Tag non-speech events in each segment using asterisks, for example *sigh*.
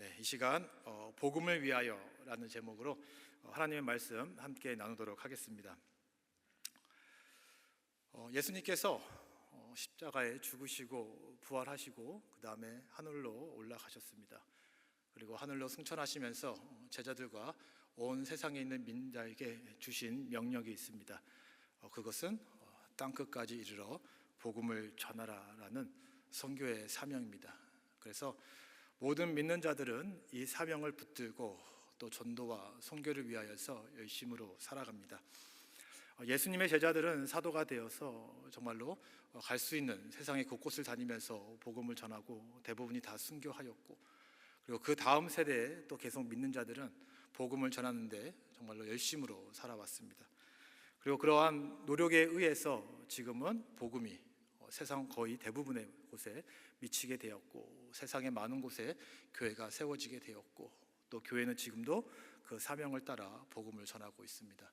예, 이 시간 어, 복음을 위하여라는 제목으로 어, 하나님의 말씀 함께 나누도록 하겠습니다. 어, 예수님께서 어, 십자가에 죽으시고 부활하시고 그 다음에 하늘로 올라가셨습니다. 그리고 하늘로 승천하시면서 어, 제자들과 온 세상에 있는 민자에게 주신 명령이 있습니다. 어, 그것은 어, 땅 끝까지 이르러 복음을 전하라라는 선교의 사명입니다. 그래서 모든 믿는 자들은 이 사명을 붙들고 또 전도와 선교를 위하여서 열심으로 살아갑니다. 어, 예수님의 제자들은 사도가 되어서 정말로 갈 수 있는 세상의 곳곳을 다니면서 복음을 전하고 대부분이 다 순교하였고 그리고 그 다음 세대에 또 계속 믿는 자들은 복음을 전하는데 정말로 열심으로 살아왔습니다. 그리고 그러한 노력에 의해서 지금은 복음이 어, 세상 거의 대부분의 곳에 미치게 되었고 세상의 많은 곳에 교회가 세워지게 되었고 또 교회는 지금도 그 사명을 따라 복음을 전하고 있습니다.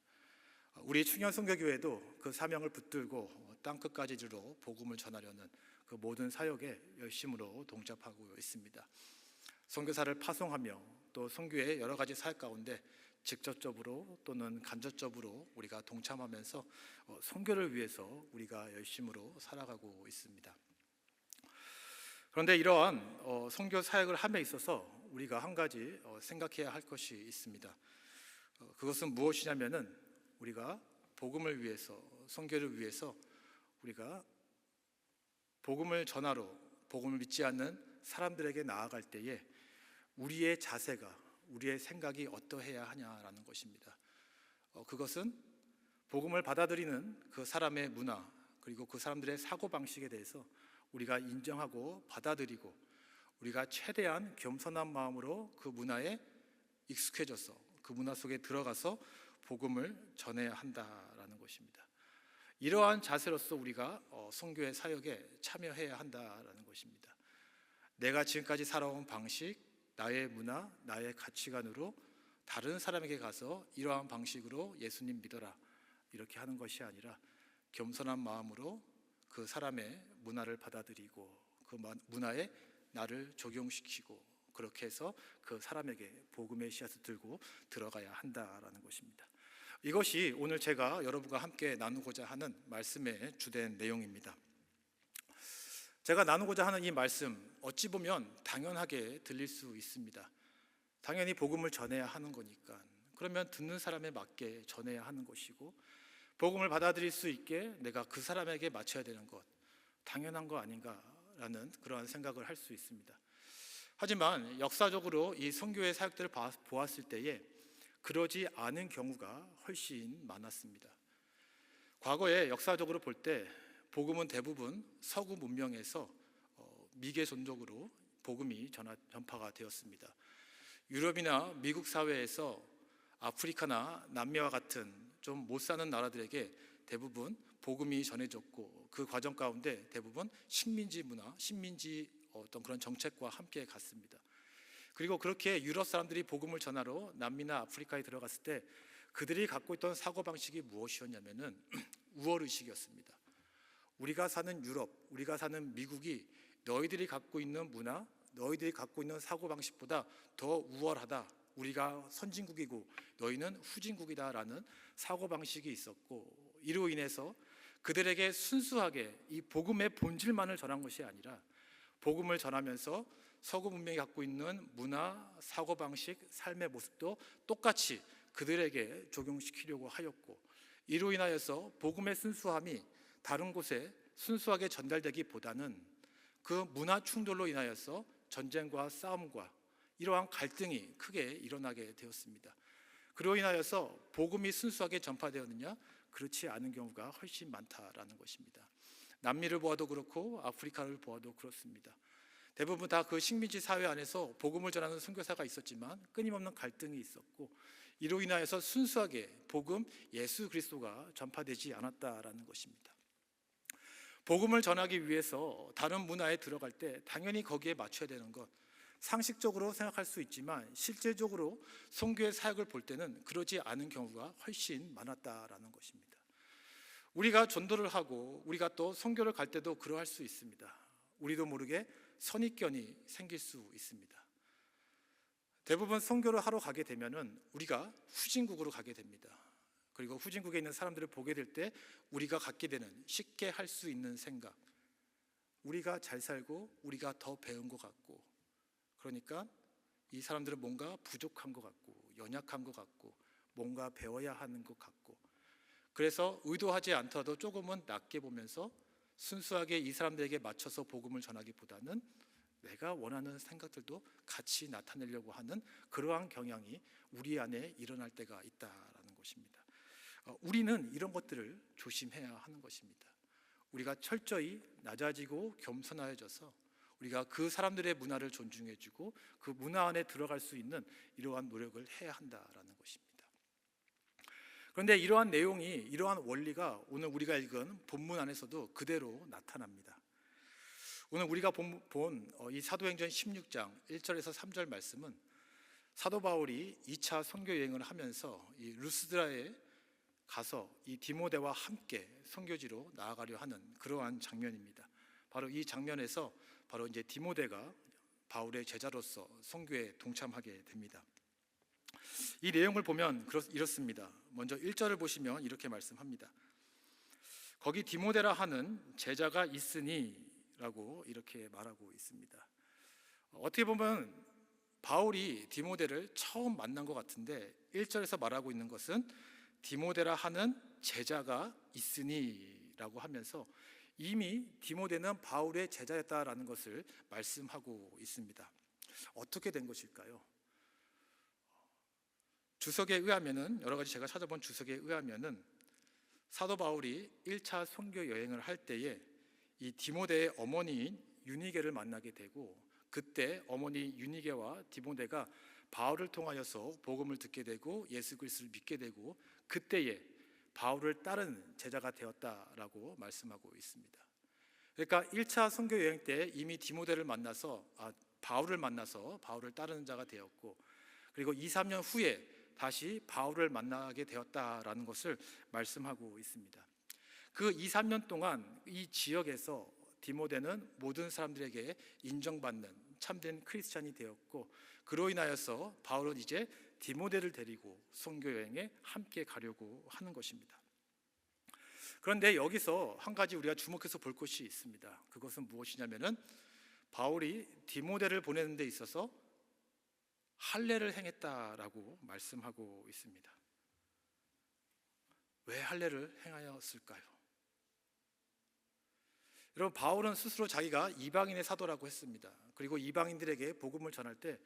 어, 우리 충현 선교교회도 그 사명을 붙들고 땅 끝까지 이르러 복음을 전하려는 그 모든 사역에 열심으로 동접하고 있습니다. 선교사를 파송하며 또 선교의 여러 가지 사역 가운데 직접적으로 또는 간접적으로 우리가 동참하면서 어, 선교를 위해서 우리가 열심으로 살아가고 있습니다. 그런데 이러한 어, 선교 사역을 함에 있어서 우리가 한 가지 어, 생각해야 할 것이 있습니다. 어, 그것은 무엇이냐면은 우리가 복음을 위해서 선교를 위해서 우리가 복음을 전하러 복음을 믿지 않는 사람들에게 나아갈 때에 우리의 자세가 우리의 생각이 어떠해야 하냐라는 것입니다. 어, 그것은 복음을 받아들이는 그 사람의 문화 그리고 그 사람들의 사고 방식에 대해서 우리가 인정하고 받아들이고 우리가 최대한 겸손한 마음으로 그 문화에 익숙해져서 그 문화 속에 들어가서 복음을 전해야 한다라는 것입니다. 이러한 자세로서 우리가 어, 선교의 사역에 참여해야 한다라는 것입니다. 내가 지금까지 살아온 방식, 나의 문화, 나의 가치관으로 다른 사람에게 가서 이러한 방식으로 예수님 믿어라 이렇게 하는 것이 아니라 겸손한 마음으로 그 사람의 문화를 받아들이고 그 문화에 나를 적용시키고 그렇게 해서 그 사람에게 복음의 씨앗을 들고 들어가야 한다라는 것입니다. 이것이 오늘 제가 여러분과 함께 나누고자 하는 말씀의 주된 내용입니다. 제가 나누고자 하는 이 말씀 어찌 보면 당연하게 들릴 수 있습니다. 당연히 복음을 전해야 하는 거니까. 그러면 듣는 사람에 맞게 전해야 하는 것이고 복음을 받아들일 수 있게 내가 그 사람에게 맞춰야 되는 것 당연한 거 아닌가라는 그러한 생각을 할 수 있습니다. 하지만 역사적으로 이 선교의 사역들을 보았을 때에 그러지 않은 경우가 훨씬 많았습니다. 과거에 역사적으로 볼 때 복음은 대부분 서구 문명에서 어, 미개존적으로 복음이 전파가 되었습니다. 유럽이나 미국 사회에서 아프리카나 남미와 같은 좀 못 사는 나라들에게 대부분 복음이 전해졌고 그 과정 가운데 대부분 식민지 문화, 식민지 어떤 그런 정책과 함께 갔습니다. 그리고 그렇게 유럽 사람들이 복음을 전하러 남미나 아프리카에 들어갔을 때 그들이 갖고 있던 사고 방식이 무엇이었냐면은 *clears throat* 우월 의식이었습니다. 우리가 사는 유럽, 우리가 사는 미국이 너희들이 갖고 있는 문화, 너희들이 갖고 있는 사고 방식보다 더 우월하다. 우리가 선진국이고 너희는 후진국이다라는 사고 방식이 있었고 이로 인해서 그들에게 순수하게 이 복음의 본질만을 전한 것이 아니라 복음을 전하면서 서구 문명이 갖고 있는 문화, 사고 방식, 삶의 모습도 똑같이 그들에게 적용시키려고 하였고 이로 인하여서 복음의 순수함이 다른 곳에 순수하게 전달되기보다는 그 문화 충돌로 인하여서 전쟁과 싸움과 이러한 갈등이 크게 일어나게 되었습니다. 그로 인하여서 복음이 순수하게 전파되었느냐? 그렇지 않은 경우가 훨씬 많다라는 것입니다. 남미를 보아도 그렇고 아프리카를 보아도 그렇습니다. 대부분 다 그 식민지 사회 안에서 복음을 전하는 선교사가 있었지만 끊임없는 갈등이 있었고 이로 인하여서 순수하게 복음 예수 그리스도가 전파되지 않았다라는 것입니다. 복음을 전하기 위해서 다른 문화에 들어갈 때 당연히 거기에 맞춰야 되는 것 상식적으로 생각할 수 있지만 실제적으로 선교의 사역을 볼 때는 그러지 않은 경우가 훨씬 많았다라는 것입니다. 우리가 전도를 하고 우리가 또 선교를 갈 때도 그러할 수 있습니다. 우리도 모르게 선입견이 생길 수 있습니다. 대부분 선교를 하러 가게 되면은 우리가 후진국으로 가게 됩니다. 그리고 후진국에 있는 사람들을 보게 될 때 우리가 갖게 되는 쉽게 할 수 있는 생각. 우리가 잘 살고 우리가 더 배운 것 같고 그러니까 이 사람들은 뭔가 부족한 것 같고 연약한 것 같고 뭔가 배워야 하는 것 같고 그래서 의도하지 않더라도 조금은 낮게 보면서 순수하게 이 사람들에게 맞춰서 복음을 전하기보다는 내가 원하는 생각들도 같이 나타내려고 하는 그러한 경향이 우리 안에 일어날 때가 있다라는 것입니다. 어, 우리는 이런 것들을 조심해야 하는 것입니다. 우리가 철저히 낮아지고 겸손해져서 우리가 그 사람들의 문화를 존중해주고 그 문화 안에 들어갈 수 있는 이러한 노력을 해야 한다라는 것입니다. 그런데 이러한 내용이 이러한 원리가 오늘 우리가 읽은 본문 안에서도 그대로 나타납니다. 오늘 우리가 본 이 사도행전 16장 1절에서 3절 말씀은 사도 바울이 2차 선교 여행을 하면서 이 루스드라에 가서 이 디모데와 함께 선교지로 나아가려 하는 그러한 장면입니다. 바로 이 장면에서 바로 이제 디모데가 바울의 제자로서 선교에 동참하게 됩니다. 이 내용을 보면 이렇습니다. 먼저 1절을 보시면 이렇게 말씀합니다. 거기 디모데라 하는 제자가 있으니라고 이렇게 말하고 있습니다. 어떻게 보면 바울이 디모데를 처음 만난 것 같은데 1절에서 말하고 있는 것은 디모데라 하는 제자가 있으니라고 하면서 이미 디모데는 바울의 제자였다라는 것을 말씀하고 있습니다. 어떻게 된 것일까요? 주석에 의하면은 여러 가지 제가 찾아본 주석에 의하면은 사도 바울이 1차 선교 여행을 할 때에 이 디모데의 어머니인 유니게를 만나게 되고 그때 어머니 유니게와 디모데가 바울을 통하여서 복음을 듣게 되고 예수 그리스도를 믿게 되고 그때에 바울을 따른 제자가 되었다라고 말씀하고 있습니다. 그러니까 1차 선교 여행 때 이미 디모데를 만나서 아, 바울을 만나서 바울을 따르는 자가 되었고 그리고 2, 3년 후에 다시 바울을 만나게 되었다라는 것을 말씀하고 있습니다. 그 2, 3년 동안 이 지역에서 디모데는 모든 사람들에게 인정받는 참된 크리스찬이 되었고 그로 인하여서 바울은 이제 디모데를 데리고 선교 여행에 함께 가려고 하는 것입니다. 그런데 여기서 한 가지 우리가 주목해서 볼 것이 있습니다. 그것은 무엇이냐면은 바울이 디모데를 보내는 데 있어서 할례를 행했다라고 말씀하고 있습니다. 왜 할례를 행하였을까요? 여러분 바울은 스스로 자기가 이방인의 사도라고 했습니다. 그리고 이방인들에게 복음을 전할 때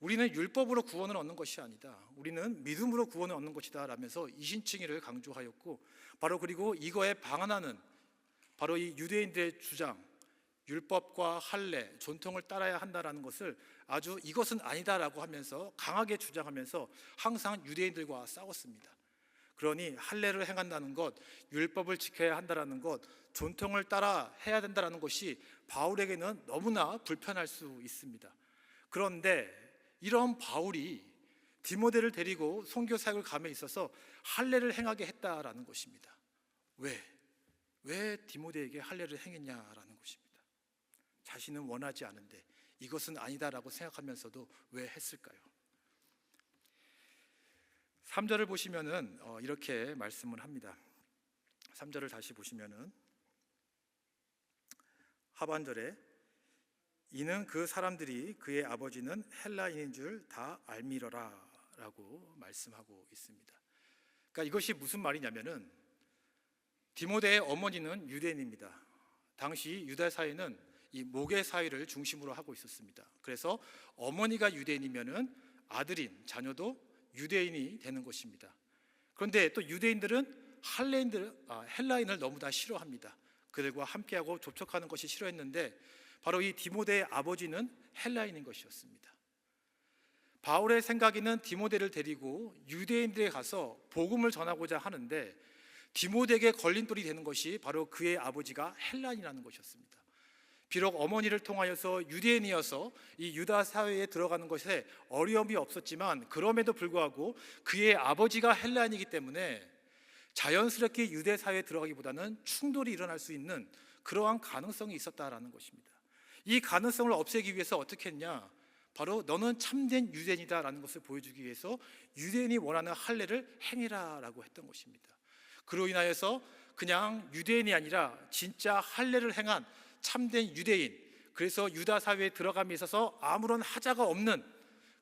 우리는 율법으로 구원을 얻는 것이 아니다. 우리는 믿음으로 구원을 얻는 것이다 라면서 이신칭의를 강조하였고 바로 그리고 이거에 방한하는 바로 이 유대인들의 주장 율법과 할례, 전통을 따라야 한다라는 것을 아주 이것은 아니다라고 하면서 강하게 주장하면서 항상 유대인들과 싸웠습니다. 그러니 할례를 행한다는 것, 율법을 지켜야 한다라는 것, 전통을 따라 해야 된다라는 것이 바울에게는 너무나 불편할 수 있습니다. 그런데 이런 바울이 디모데를 데리고 선교 사역을 감에 있어서 할례를 행하게 했다라는 것입니다. 왜? 왜 디모데에게 할례를 행했냐라는 것입니다. 자신은 원하지 않은데 이것은 아니다라고 생각하면서도 왜 했을까요? 3절을 보시면은 어, 이렇게 말씀을 합니다. 3절을 다시 보시면은 하반절에 이는 그 사람들이 그의 아버지는 헬라인인 줄 다 알미러라라고 말씀하고 있습니다. 그러니까 이것이 무슨 말이냐면은 디모데의 어머니는 유대인입니다. 당시 유다 사회는 이 모계 사회를 중심으로 하고 있었습니다. 그래서 어머니가 유대인이면은 아들인 자녀도 유대인이 되는 것입니다. 그런데 또 유대인들은 할레인들, 아, 헬라인을 너무나 싫어합니다. 그들과 함께하고 접촉하는 것이 싫어했는데 바로 이 디모데의 아버지는 헬라인인 것이었습니다. 바울의 생각에는 디모데를 데리고 유대인들에 가서 복음을 전하고자 하는데 디모데에게 걸림돌이 되는 것이 바로 그의 아버지가 헬라인이라는 것이었습니다. 비록 어머니를 통하여서 유대인이어서 이 유다 사회에 들어가는 것에 어려움이 없었지만 그럼에도 불구하고 그의 아버지가 헬라인이기 때문에 자연스럽게 유대 사회에 들어가기보다는 충돌이 일어날 수 있는 그러한 가능성이 있었다라는 것입니다. 이 가능성을 없애기 위해서 어떻게 했냐? 바로 너는 참된 유대인이다라는 것을 보여주기 위해서 유대인이 원하는 할례를 행해라라고 했던 것입니다. 그로 인하여서 그냥 유대인이 아니라 진짜 할례를 행한 참된 유대인, 그래서 유다 사회에 들어감에 있어서 아무런 하자가 없는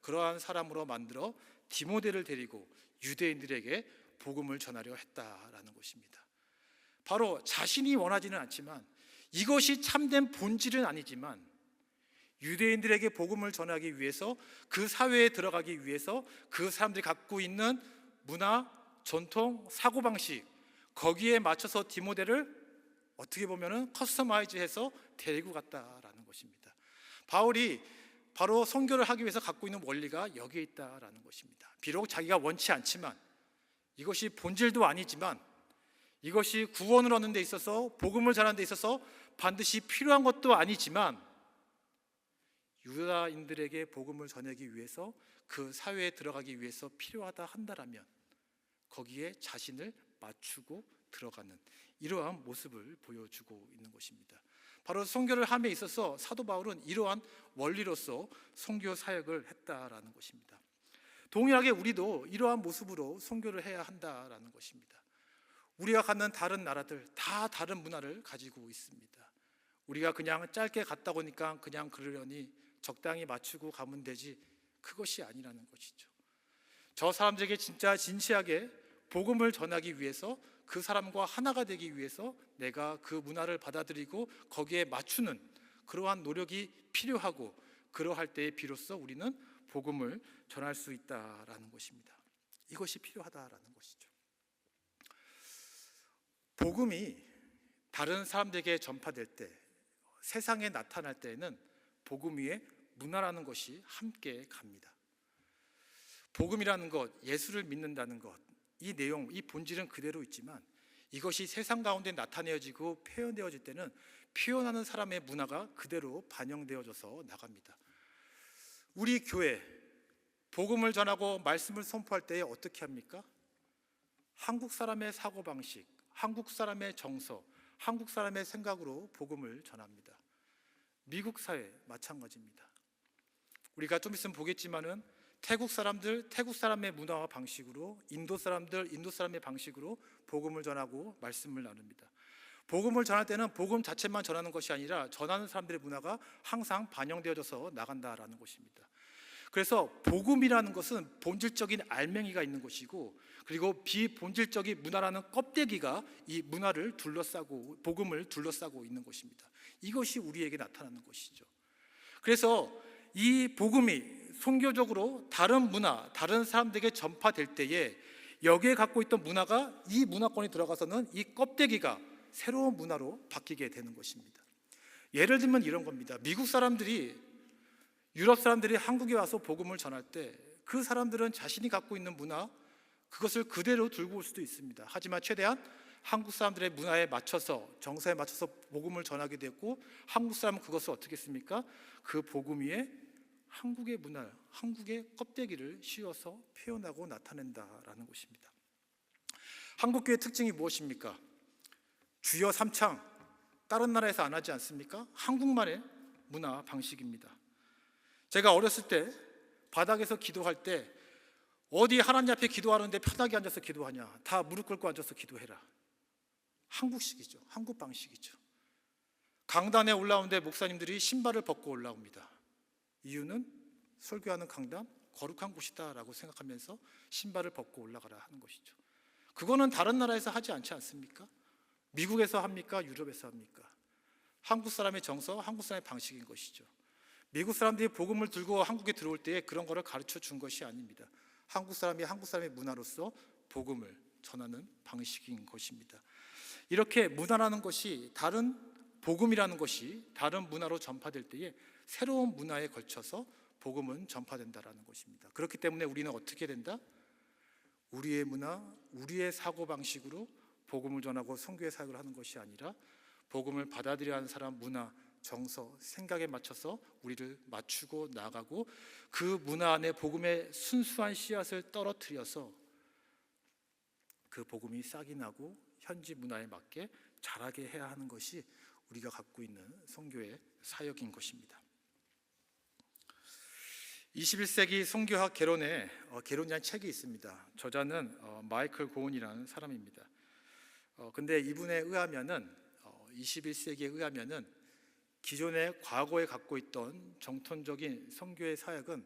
그러한 사람으로 만들어 디모데를 데리고 유대인들에게 복음을 전하려 했다라는 것입니다. 바로 자신이 원하지는 않지만 이것이 참된 본질은 아니지만 유대인들에게 복음을 전하기 위해서 그 사회에 들어가기 위해서 그 사람들이 갖고 있는 문화, 전통, 사고방식 거기에 맞춰서 디모데를 어떻게 보면은 커스터마이즈해서 데리고 갔다라는 것입니다. 바울이 바로 선교를 하기 위해서 갖고 있는 원리가 여기에 있다라는 것입니다. 비록 자기가 원치 않지만 이것이 본질도 아니지만 이것이 구원을 얻는 데 있어서 복음을 전하는 데 있어서 반드시 필요한 것도 아니지만 유다인들에게 복음을 전하기 위해서 그 사회에 들어가기 위해서 필요하다 한다라면 거기에 자신을 맞추고 들어가는 이러한 모습을 보여주고 있는 것입니다. 바로 선교를 함에 있어서 사도 바울은 이러한 원리로서 선교 사역을 했다라는 것입니다. 동일하게 우리도 이러한 모습으로 선교를 해야 한다라는 것입니다. 우리가 가는 다른 나라들 다 다른 문화를 가지고 있습니다. 우리가 그냥 짧게 갔다 오니까 그냥 그러려니 적당히 맞추고 가면 되지 그것이 아니라는 것이죠. 저 사람들에게 진짜 진지하게 복음을 전하기 위해서 그 사람과 하나가 되기 위해서 내가 그 문화를 받아들이고 거기에 맞추는 그러한 노력이 필요하고 그러할 때에 비로소 우리는 복음을 전할 수 있다라는 것입니다. 이것이 필요하다라는 것이죠. 복음이 다른 사람들에게 전파될 때 세상에 나타날 때에는 복음 위에 문화라는 것이 함께 갑니다. 복음이라는 것, 예수를 믿는다는 것, 이 내용, 이 본질은 그대로 있지만 이것이 세상 가운데 나타내어지고 표현되어질 때는 표현하는 사람의 문화가 그대로 반영되어져서 나갑니다. 우리 교회 복음을 전하고 말씀을 선포할 때 어떻게 합니까? 한국 사람의 사고 방식, 한국 사람의 정서, 한국 사람의 생각으로 복음을 전합니다. 미국 사회 마찬가지입니다. 우리가 좀 있으면 보겠지만은 태국 사람들 태국 사람의 문화와 방식으로 인도 사람들 인도 사람의 방식으로 복음을 전하고 말씀을 나눕니다. 복음을 전할 때는 복음 자체만 전하는 것이 아니라 전하는 사람들의 문화가 항상 반영되어져서 나간다라는 것입니다. 그래서 복음이라는 것은 본질적인 알맹이가 있는 것이고 그리고 비본질적인 문화라는 껍데기가 이 문화를 둘러싸고 복음을 둘러싸고 있는 것입니다. 이것이 우리에게 나타나는 것이죠. 그래서 이 복음이 선교적으로 다른 문화, 다른 사람들에게 전파될 때에 여기에 갖고 있던 문화가 이 문화권에 들어가서는 이 껍데기가 새로운 문화로 바뀌게 되는 것입니다. 예를 들면 이런 겁니다. 미국 사람들이 유럽 사람들이 한국에 와서 복음을 전할 때 그 사람들은 자신이 갖고 있는 문화 그것을 그대로 들고 올 수도 있습니다. 하지만 최대한 한국 사람들의 문화에 맞춰서 정서에 맞춰서 복음을 전하게 됐고 한국 사람은 그것을 어떻게 했습니까? 그 복음 위에 한국의 문화, 한국의 껍데기를 씌워서 표현하고 나타낸다라는 것입니다. 한국교의 특징이 무엇입니까? 주여 삼창 다른 나라에서 안 하지 않습니까? 한국만의 문화 방식입니다. 제가 어렸을 때 바닥에서 기도할 때 어디 하나님 앞에 기도하는데 편하게 앉아서 기도하냐? 다 무릎 꿇고 앉아서 기도해라. 한국식이죠. 한국 방식이죠. 강단에 올라오는데 목사님들이 신발을 벗고 올라옵니다. 이유는 설교하는 강단 거룩한 곳이다라고 생각하면서 신발을 벗고 올라가라 하는 것이죠. 그거는 다른 나라에서 하지 않지 않습니까? 미국에서 합니까? 유럽에서 합니까? 한국 사람의 정서, 한국 사람의 방식인 것이죠. 미국 사람들이 복음을 들고 한국에 들어올 때 그런 거를 가르쳐 준 것이 아닙니다. 한국 사람이 한국 사람의 문화로서 복음을 전하는 방식인 것입니다. 이렇게 문화라는 것이 다른 복음이라는 것이 다른 문화로 전파될 때에 새로운 문화에 걸쳐서 복음은 전파된다라는 것입니다. 그렇기 때문에 우리는 어떻게 된다? 우리의 문화, 우리의 사고 방식으로 복음을 전하고 선교의 사역을 하는 것이 아니라 복음을 받아들여야 하는 사람 문화, 정서, 생각에 맞춰서 우리를 맞추고 나가고 그 문화 안에 복음의 순수한 씨앗을 떨어뜨려서 그 복음이 싹이 나고 현지 문화에 맞게 자라게 해야 하는 것이 우리가 갖고 있는 선교의 사역인 것입니다. 21세기 성교학 개론에 어, 개론이라는 책이 있습니다. 저자는 어, 마이클 고은이라는 사람입니다. 어, 근데 이분에 의하면은 어, 21세기에 의하면은 기존의 과거에 갖고 있던 정통적인 성교의 사역은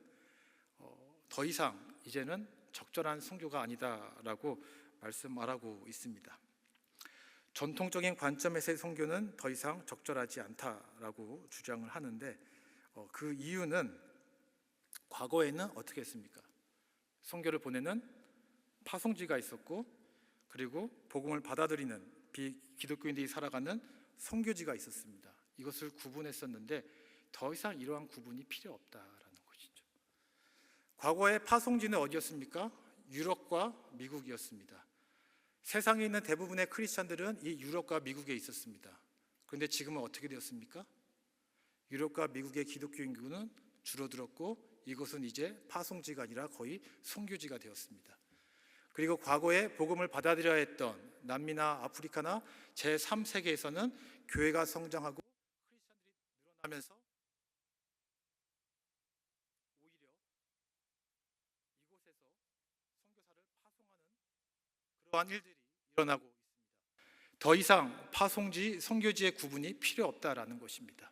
어, 더 이상 이제는 적절한 성교가 아니다라고 말씀하고 있습니다. 전통적인 관점에서의 성교는 더 이상 적절하지 않다라고 주장을 하는데 어, 그 이유는 과거에는 어떻게 했습니까? 성교를 보내는 파송지가 있었고 그리고 복음을 받아들이는 비기독교인들이 살아가는 성교지가 있었습니다. 이것을 구분했었는데 더 이상 이러한 구분이 필요 없다라는 것이죠. 과거의 파송지는 어디였습니까? 유럽과 미국이었습니다. 세상에 있는 대부분의 크리스천들은 이 유럽과 미국에 있었습니다. 그런데 지금은 어떻게 되었습니까? 유럽과 미국의 기독교 인구는 줄어들었고 이곳은 이제 파송지가 아니라 거의 선교지가 되었습니다. 그리고 과거에 복음을 받아들여야 했던 남미나 아프리카나 제3세계에서는 교회가 성장하고 나면서 오히려 이곳에서 선교사를 파송하는 그러한 일들이 일어나고 있습니다. 더 이상 파송지, 선교지의 구분이 필요 없다라는 것입니다.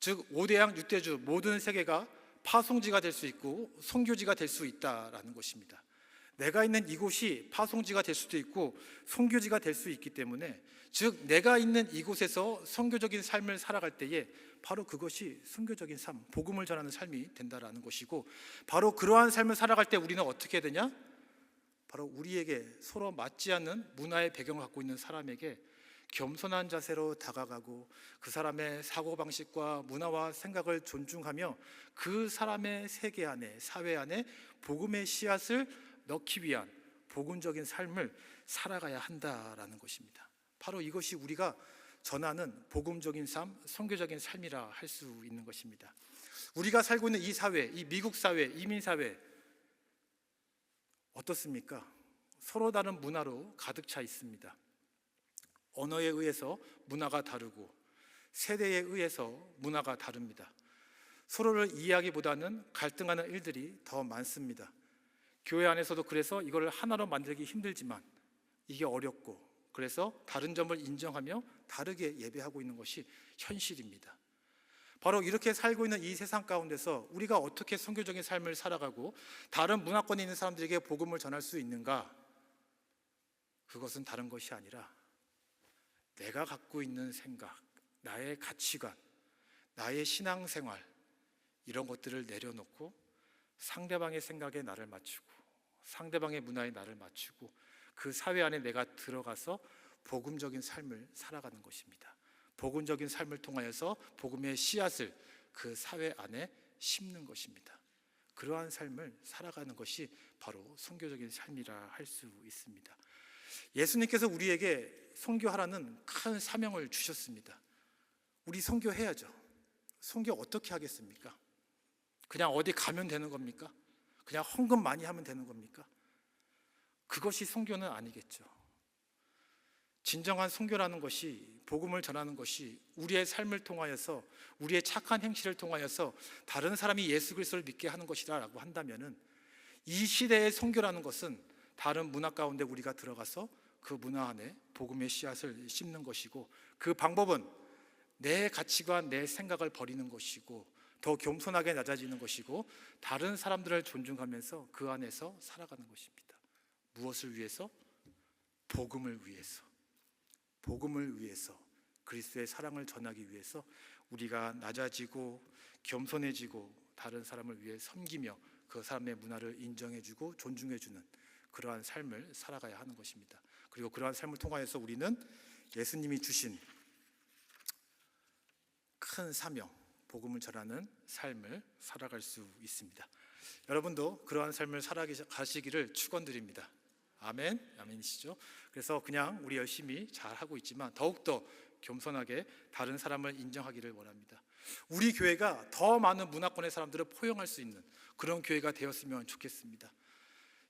즉 5대양 6대주 모든 세계가 파송지가 될 수 있고 선교지가 될 수 있다라는 것입니다. 내가 있는 이곳이 파송지가 될 수도 있고 선교지가 될 수 있기 때문에 즉 내가 있는 이곳에서 선교적인 삶을 살아갈 때에 바로 그것이 선교적인 삶, 복음을 전하는 삶이 된다라는 것이고 바로 그러한 삶을 살아갈 때 우리는 어떻게 되냐? 바로 우리에게 서로 맞지 않는 문화의 배경을 갖고 있는 사람에게 겸손한 자세로 다가가고 그 사람의 사고 방식과 문화와 생각을 존중하며 그 사람의 세계 안에 사회 안에 복음의 씨앗을 넣기 위한 복음적인 삶을 살아가야 한다라는 것입니다. 바로 이것이 우리가 전하는 복음적인 삶, 선교적인 삶이라 할 수 있는 것입니다. 우리가 살고 있는 이 사회, 이 미국 사회, 이민 사회 어떻습니까? 서로 다른 문화로 가득 차 있습니다. 언어에 의해서 문화가 다르고 세대에 의해서 문화가 다릅니다. 서로를 이해하기보다는 갈등하는 일들이 더 많습니다. 교회 안에서도 그래서 이걸 하나로 만들기 힘들지만 이게 어렵고 그래서 다른 점을 인정하며 다르게 예배하고 있는 것이 현실입니다. 바로 이렇게 살고 있는 이 세상 가운데서 우리가 어떻게 선교적인 삶을 살아가고 다른 문화권에 있는 사람들에게 복음을 전할 수 있는가? 그것은 다른 것이 아니라 내가 갖고 있는 생각, 나의 가치관, 나의 신앙생활 이런 것들을 내려놓고 상대방의 생각에 나를 맞추고 상대방의 문화에 나를 맞추고 그 사회 안에 내가 들어가서 복음적인 삶을 살아가는 것입니다. 복음적인 삶을 통하여서 복음의 씨앗을 그 사회 안에 심는 것입니다. 그러한 삶을 살아가는 것이 바로 선교적인 삶이라 할 수 있습니다. 예수님께서 우리에게 선교하라는 큰 사명을 주셨습니다. 우리 선교해야죠. 선교 어떻게 하겠습니까? 그냥 어디 가면 되는 겁니까? 그냥 헌금 많이 하면 되는 겁니까? 그것이 선교는 아니겠죠. 진정한 선교라는 것이 복음을 전하는 것이 우리의 삶을 통하여서 우리의 착한 행실을 통하여서 다른 사람이 예수 그리스도를 믿게 하는 것이라고 한다면은 이 시대의 선교라는 것은 다른 문화 가운데 우리가 들어가서 그 문화 안에 복음의 씨앗을 심는 것이고 그 방법은 내 가치관, 내 생각을 버리는 것이고 더 겸손하게 낮아지는 것이고 다른 사람들을 존중하면서 그 안에서 살아가는 것입니다. 무엇을 위해서? 복음을 위해서. 복음을 위해서 그리스도의 사랑을 전하기 위해서 우리가 낮아지고 겸손해지고 다른 사람을 위해 섬기며 그 사람의 문화를 인정해주고 존중해주는 그러한 삶을 살아가야 하는 것입니다. 그리고 그러한 삶을 통하여서 우리는 예수님이 주신 큰 사명, 복음을 전하는 삶을 살아갈 수 있습니다. 여러분도 그러한 삶을 살아가시기를 축원드립니다. 아멘, 아멘이시죠? 그래서 그냥 우리 열심히 잘 하고 있지만 더욱더 겸손하게 다른 사람을 인정하기를 원합니다. 우리 교회가 더 많은 문화권의 사람들을 포용할 수 있는 그런 교회가 되었으면 좋겠습니다.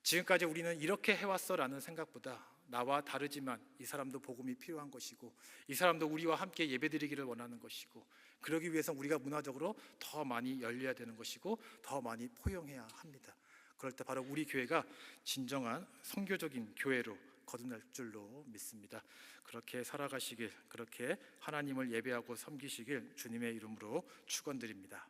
지금까지 우리는 이렇게 해왔어라는 생각보다 나와 다르지만 이 사람도 복음이 필요한 것이고 이 사람도 우리와 함께 예배드리기를 원하는 것이고 그러기 위해서 우리가 문화적으로 더 많이 열려야 되는 것이고 더 많이 포용해야 합니다. 그럴 때 바로 우리 교회가 진정한 선교적인 교회로 거듭날 줄로 믿습니다. 그렇게 살아가시길, 그렇게 하나님을 예배하고 섬기시길 주님의 이름으로 축원드립니다.